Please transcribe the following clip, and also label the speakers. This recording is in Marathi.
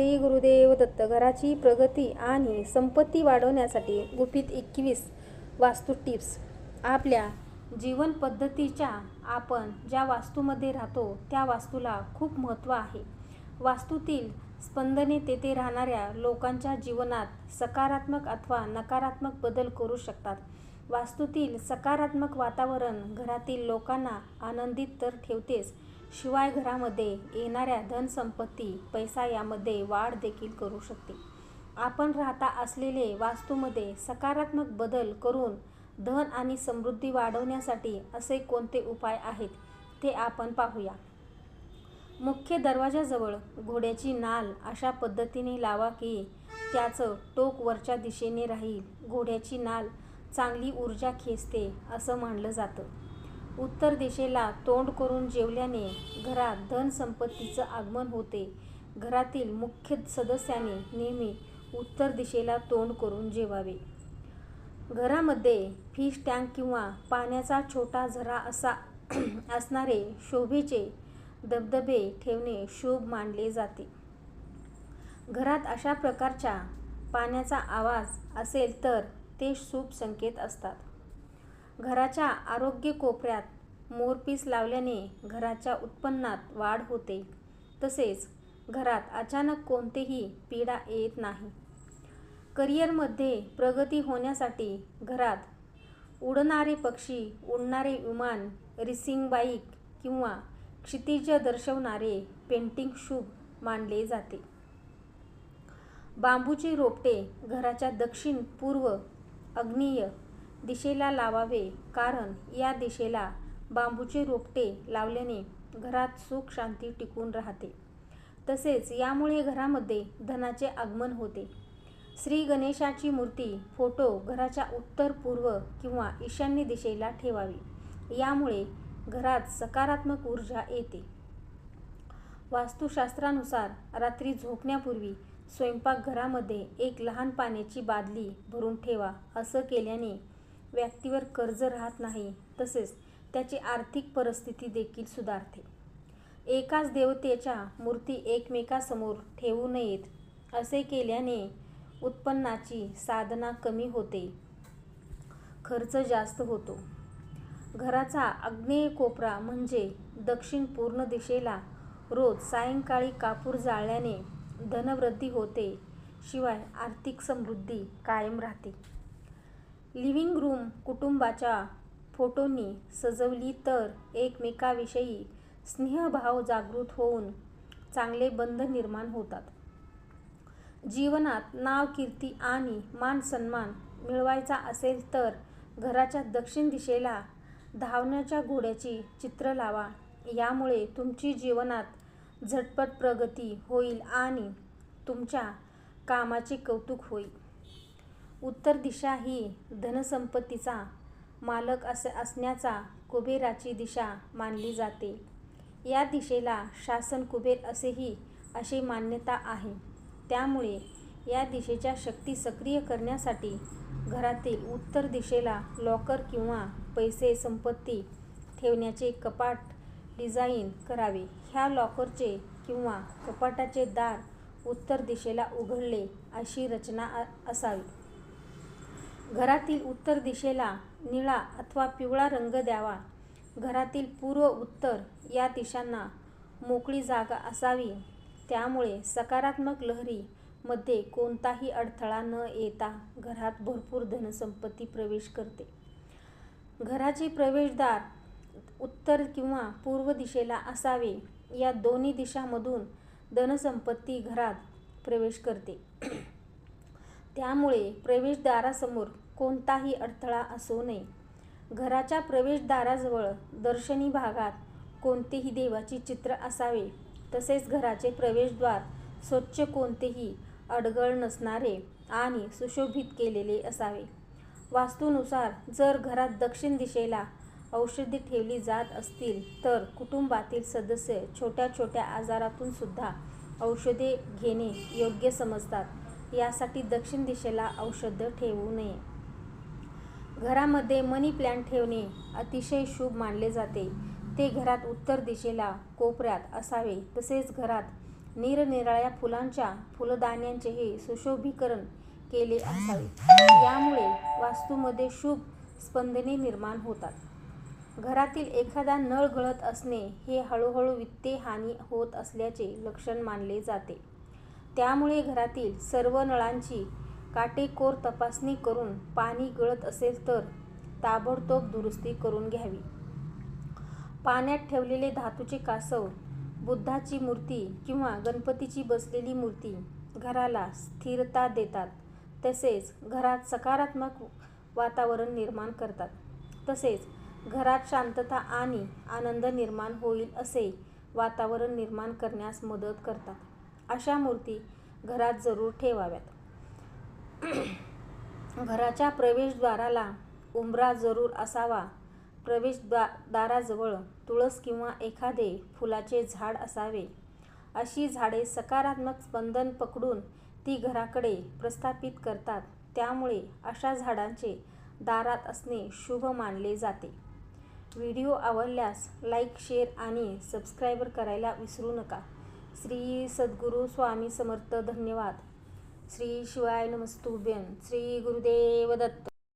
Speaker 1: श्री गुरुदेव दत्त घराची प्रगती आणि संपत्ती वाढवण्यासाठी गुपित एकवीस वास्तू टिप्स. आपल्या जीवन पद्धतीच्या आपण ज्या वास्तूमध्ये राहतो त्या वास्तूला खूप महत्त्व आहे. वास्तूतील स्पंदने तेथे राहणाऱ्या लोकांच्या जीवनात सकारात्मक अथवा नकारात्मक बदल करू शकतात. वास्तूतील सकारात्मक वातावरण घरातील लोकांना आनंदित तर ठेवतेच. शिवाय घरामध्ये येणाऱ्या धनसंपत्ती पैसा यामध्ये वाढ देखील करू शकते. आपण राहता असलेले वास्तूमध्ये सकारात्मक बदल करून धन आणि समृद्धी वाढवण्यासाठी असे कोणते उपाय आहेत ते आपण पाहूया. मुख्य दरवाजाजवळ घोड्याची नाल अशा पद्धतीने लावा की त्याचं टोक वरच्या दिशेने राहील. घोड्याची नाल चांगली ऊर्जा खेचते असं मानलं जातं. उत्तर दिशेला तोंड करून जेवल्याने घरात धनसंपत्तीचं आगमन होते. घरातील मुख्य सदस्याने नेहमी उत्तर दिशेला तोंड करून जेवावे. घरामध्ये फिश टँक किंवा पाण्याचा छोटा झरा असा असणारे शोभेचे धबधबे ठेवणे शुभ मानले जाते. घरात अशा प्रकारच्या पाण्याचा आवाज असेल तर ते शुभ संकेत असतात. घराच्या आरोग्य कोपऱ्यात मोरपीस लावल्याने घराच्या उत्पन्नात वाढ होते. तसेच घरात अचानक कोणतेही पीडा येत नाही. करिअरमध्ये प्रगती होण्यासाठी घरात उडणारे पक्षी उडणारे विमान रिसिंग बाईक किंवा क्षितिज दर्शवणारे पेंटिंग शुभ मानले जाते. बांबूचे रोपटे घराच्या दक्षिण पूर्व आग्नेय दिशेला लावावे कारण या दिशेला बांबूचे रोपटे लावल्याने घरात सुख शांती टिकून राहते. तसेच यामुळे घरामध्ये धनाचे आगमन होते. श्री गणेशाची मूर्ती फोटो घराच्या उत्तर पूर्व किंवा ईशान्य दिशेला ठेवावी. यामुळे घरात सकारात्मक ऊर्जा येते. वास्तुशास्त्रानुसार रात्री झोपण्यापूर्वी स्वयंपाकघरामध्ये एक लहान पाण्याची बादली भरून ठेवा असं केल्याने व्यक्तीवर कर्ज राहत नाही तसेच त्याची आर्थिक परिस्थिती देखील सुधारते. एकाच देवतेच्या मूर्ती एकमेकासमोर ठेवू नयेत असे केल्याने उत्पन्नाची साधना कमी होते. खर्च जास्त होतो. घराचा आग्नेय कोपरा म्हणजे दक्षिण पूर्ण दिशेला रोज सायंकाळी कापूर जाळल्याने धनवृद्धी होते. शिवाय आर्थिक समृद्धी कायम राहते. लिव्हिंग रूम कुटुंबाच्या फोटोंनी सजवली तर एकमेकाविषयी स्नेहभाव जागृत होऊन चांगले बंध निर्माण होतात. जीवनात नाव कीर्ती आणि मान सन्मान मिळवायचा असेल तर घराच्या दक्षिण दिशेला धावण्याच्या घोड्याची चित्र लावा. यामुळे तुमची जीवनात झटपट प्रगती होईल आणि तुमच्या कामाचे कौतुक होईल. उत्तर दिशा ही धनसंपत्तीचा मालक असे असण्याचा कुबेराची दिशा मानली जाते. या दिशेला शासन कुबेर असेही अशी मान्यता आहे. त्यामुळे या दिशेच्या शक्ती सक्रिय करण्यासाठी घरातील उत्तर दिशेला लॉकर किंवा पैसे संपत्ती ठेवण्याचे कपाट डिझाईन करावे. ह्या लॉकरचे किंवा कपाटाचे दार उत्तर दिशेला उघडले अशी रचना असावी. घरातील उत्तर दिशेला निळा अथवा पिवळा रंग द्यावा. घरातील पूर्व उत्तर या दिशांना मोकळी जागा असावी. त्यामुळे सकारात्मक लहरी मध्ये कोणताही अडथळा न येता घरात भरपूर धनसंपत्ती प्रवेश करते. घराचे प्रवेशद्वार उत्तर किंवा पूर्व दिशेला असावे. या दोन्ही दिशामधून धनसंपत्ती घरात प्रवेश करते. त्यामुळे प्रवेशद्वारासमोर कोणताही अडथळा असू नये. घराच्या प्रवेशद्वाराजवळ दर्शनी भागात कोणतेही देवाचे चित्र असावे. तसेच घराचे प्रवेशद्वार स्वच्छ कोणतेही अडगळ नसणारे आणि सुशोभित केलेले असावे. वास्तूनुसार जर घरात दक्षिण दिशेला औषधी ठेवली जात असतील तर कुटुंबातील सदस्य छोट्या छोट्या आजारातून सुद्धा औषधे घेणे योग्य समजतात. यासाठी दक्षिण दिशेला औषधं ठेवू नये. घरामध्ये मनी प्लॅन्ट ठेवणे अतिशय शुभ मानले जाते. ते घरात उत्तर दिशेला कोपऱ्यात असावे. तसेच घरात निरनिराळ्या फुलांच्या फुलदाण्यांचेही सुशोभीकरण केले असावे. यामुळे वास्तूमध्ये शुभ स्पंदने निर्माण होतात. घरातील एखादा नळ गळत असणे हे हळूहळू वित्ते हानी होत असल्याचे लक्षण मानले जाते. त्यामुळे घरातील सर्व नळांची काटेकोर तपासणी करून पाणी गळत असेल तर ताबडतोब दुरुस्ती करून घ्यावी. पाण्यात ठेवलेले धातूचे कासव बुद्धाची मूर्ती किंवा गणपतीची बसलेली मूर्ती घराला स्थिरता देतात. तसेच घरात सकारात्मक वातावरण निर्माण करतात. तसेच घरात शांतता आणि आनंद निर्माण होईल असे वातावरण निर्माण करण्यास मदत करतात. अशा मूर्ती घरात जरूर ठेवाव्यात. घराच्या प्रवेशद्वाराला उंबरा जरूर असावा. प्रवेशद्वा दाराजवळ तुळस किंवा एखादे फुलाचे झाड असावे. अशी झाडे सकारात्मक स्पंदन पकडून ती घराकडे प्रस्थापित करतात. त्यामुळे अशा झाडांचे दारात असणे शुभ मानले जाते. व्हिडिओ आवडल्यास लाईक शेअर आणि सबस्क्राईबर करायला विसरू नका. श्री सद्गुरू स्वामी समर्थ. धन्यवाद. श्री शिवाय नमस्तुभ्यन श्री गुरुदेव दत्त.